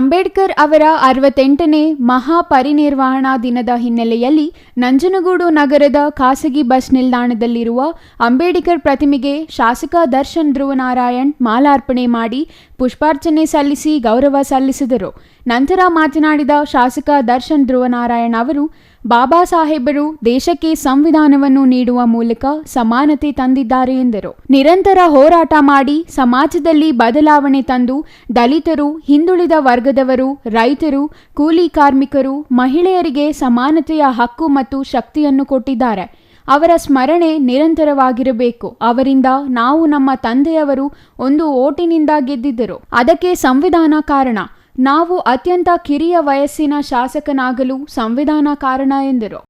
ಅಂಬೇಡ್ಕರ್ ಅವರ ಅರವತ್ತೆಂಟನೇ ಮಹಾಪರಿನಿರ್ವಹಣಾ ದಿನದ ಹಿನ್ನೆಲೆಯಲ್ಲಿ ನಂಜನಗೂಡು ನಗರದ ಖಾಸಗಿ ಬಸ್ ನಿಲ್ದಾಣದಲ್ಲಿರುವ ಅಂಬೇಡ್ಕರ್ ಪ್ರತಿಮೆಗೆ ಶಾಸಕ ದರ್ಶನ್ ಧ್ರುವನಾರಾಯಣ್ ಮಾಲಾರ್ಪಣೆ ಮಾಡಿ ಪುಷ್ಪಾರ್ಚನೆ ಸಲ್ಲಿಸಿ ಗೌರವ ಸಲ್ಲಿಸಿದರು. ನಂತರ ಮಾತನಾಡಿದ ಶಾಸಕ ದರ್ಶನ್ ಧ್ರುವನಾರಾಯಣ್ ಅವರು ಬಾಬಾ ಸಾಹೇಬರು ದೇಶಕ್ಕೆ ಸಂವಿಧಾನವನ್ನು ನೀಡುವ ಮೂಲಕ ಸಮಾನತೆ ತಂದಿದ್ದಾರೆ ಎಂದರು. ನಿರಂತರ ಹೋರಾಟ ಮಾಡಿ ಸಮಾಜದಲ್ಲಿ ಬದಲಾವಣೆ ತಂದು ದಲಿತರು, ಹಿಂದುಳಿದ ವರ್ಗದವರು, ರೈತರು, ಕೂಲಿ ಕಾರ್ಮಿಕರು, ಮಹಿಳೆಯರಿಗೆ ಸಮಾನತೆಯ ಹಕ್ಕು ಮತ್ತು ಶಕ್ತಿಯನ್ನು ಕೊಟ್ಟಿದ್ದಾರೆ. ಅವರ ಸ್ಮರಣೆ ನಿರಂತರವಾಗಿರಬೇಕು. ಅವರಿಂದ ನಾವು ನಮ್ಮ ತಂದೆಯವರು ಒಂದು ಓಟಿನಿಂದ ಗೆದ್ದಿದ್ದರು. ಅದಕ್ಕೆ ಸಂವಿಧಾನ ಕಾರಣ. ನಾವು ಅತ್ಯಂತ ಕಿರಿಯ ವಯಸ್ಸಿನ ಶಾಸಕನಾಗಲು ಸಂವಿಧಾನ ಕಾರಣ ಎಂದರು.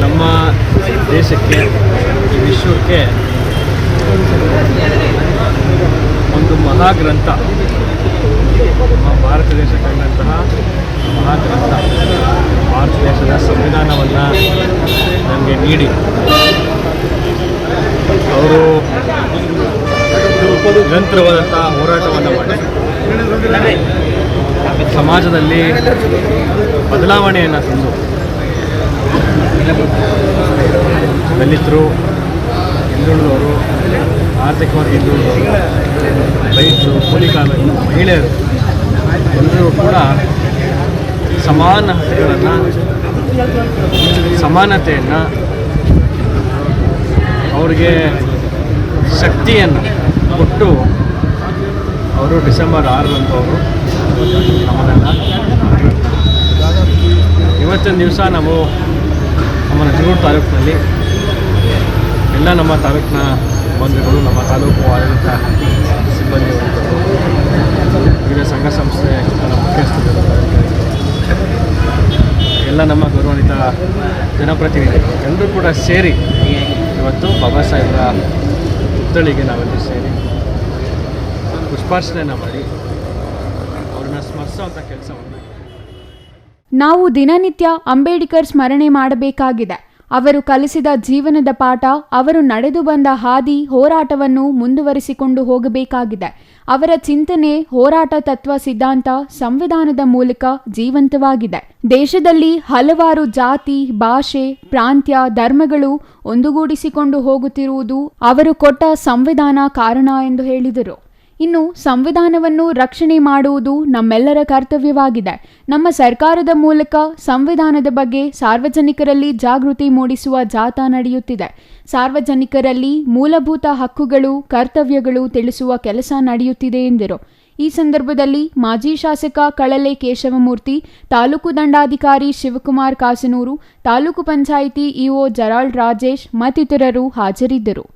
ನಮ್ಮ ದೇಶಕ್ಕೆ ಈ ವಿಶ್ವಕ್ಕೆ ಒಂದು ಮಹಾಗ್ರಂಥ. ಭಾರತ ದೇಶ ಕಂಡಂತಹ ಮಹಾಗ್ರಂಥ. ಭಾರತ ದೇಶದ ಸಂವಿಧಾನವನ್ನು ನಮಗೆ ನೀಡಿ. ಅವರು ನಿರಂತರವಾದಂಥ ಹೋರಾಟವನ್ನು ಮಾಡಿ ಸಮಾಜದಲ್ಲಿ ಬದಲಾವಣೆಯನ್ನು ತಂದು ದಲಿತರು, ಹಿಂದುಳಿದವರು ಆರ್ಥಿಕವಾಗಿ ರೈತರು ಕೂಲಿ ಕಾರ್ಮಿಕರು ಮಹಿಳೆಯರು ಎಲ್ಲರೂ ಕೂಡ ಸಮಾನ ಹಕ್ಕುಗಳನ್ನು, ಸಮಾನತೆಯನ್ನು ಅವರಿಗೆ ಶಕ್ತಿಯನ್ನು ಕೊಟ್ಟು ಅವರು ಡಿಸೆಂಬರ್ ಆರರಂದು ಅವರು ನಮ್ಮನ್ನು ಇವತ್ತಿನ ದಿವಸ ನಾವು ನಮ್ಮ ನಜಗೂರು ತಾಲೂಕಿನಲ್ಲಿ ಎಲ್ಲ ನಮ್ಮ ತಾಲೂಕಿನ ಬಂಧುಗಳು ನಮ್ಮ ತಾಲೂಕು ಆಡಳಿತ ಸಿಬ್ಬಂದಿ ವಿವಿಧ ಸಂಘ ಸಂಸ್ಥೆ ಮುಖ್ಯಸ್ಥರು ಎಲ್ಲ ನಮ್ಮ ಗೌರವಾನ್ವಿತ ಜನಪ್ರತಿನಿಧಿಗಳು ಎಲ್ಲರೂ ಕೂಡ ಸೇರಿ ಇವತ್ತು ಬಾಬಾ ಸಾಹೇಬರ ಪುತ್ಥಳಿಗೆ ನಾವೆಲ್ಲರೂ ಸೇರಿ ಪುಷ್ಪಾರ್ಚನೆಯನ್ನು ಮಾಡಿ ಅವ್ರನ್ನ ಸ್ಮರಿಸೋವಂಥ ಕೆಲಸವನ್ನು ನಾವು ದಿನನಿತ್ಯ ಅಂಬೇಡ್ಕರ್ ಸ್ಮರಣೆ ಮಾಡಬೇಕಾಗಿದೆ. ಅವರು ಕಲಿಸಿದ ಜೀವನದ ಪಾಠ, ಅವರು ನಡೆದು ಬಂದ ಹಾದಿ ಹೋರಾಟವನ್ನು ಮುಂದುವರಿಸಿಕೊಂಡು ಹೋಗಬೇಕಾಗಿದೆ. ಅವರ ಚಿಂತನೆ ಹೋರಾಟ ತತ್ವ ಸಿದ್ಧಾಂತ ಸಂವಿಧಾನದ ಮೂಲಕ ಜೀವಂತವಾಗಿದೆ. ದೇಶದಲ್ಲಿ ಹಲವಾರು ಜಾತಿ, ಭಾಷೆ, ಪ್ರಾಂತ್ಯ, ಧರ್ಮಗಳು ಒಂದುಗೂಡಿಸಿಕೊಂಡು ಹೋಗುತ್ತಿರುವುದು ಅವರು ಕೊಟ್ಟ ಸಂವಿಧಾನ ಕಾರಣ ಎಂದು ಹೇಳಿದರು. ಇನ್ನು ಸಂವಿಧಾನವನ್ನು ರಕ್ಷಣೆ ಮಾಡುವುದು ನಮ್ಮೆಲ್ಲರ ಕರ್ತವ್ಯವಾಗಿದೆ. ನಮ್ಮ ಸರ್ಕಾರದ ಮೂಲಕ ಸಂವಿಧಾನದ ಬಗ್ಗೆ ಸಾರ್ವಜನಿಕರಲ್ಲಿ ಜಾಗೃತಿ ಮೂಡಿಸುವ ಜಾಥಾ ನಡೆಯುತ್ತಿದೆ. ಸಾರ್ವಜನಿಕರಲ್ಲಿ ಮೂಲಭೂತ ಹಕ್ಕುಗಳು, ಕರ್ತವ್ಯಗಳು ತಿಳಿಸುವ ಕೆಲಸ ನಡೆಯುತ್ತಿದೆ ಎಂದರು. ಈ ಸಂದರ್ಭದಲ್ಲಿ ಮಾಜಿ ಶಾಸಕ ಕಳಲೆ ಕೇಶವಮೂರ್ತಿ, ತಾಲೂಕು ದಂಡಾಧಿಕಾರಿ ಶಿವಕುಮಾರ್ ಕಾಸನೂರು, ತಾಲೂಕು ಪಂಚಾಯಿತಿ ಇಒ ಜರಾಳ್ ರಾಜೇಶ್ ಮತ್ತಿತರರು ಹಾಜರಿದ್ದರು.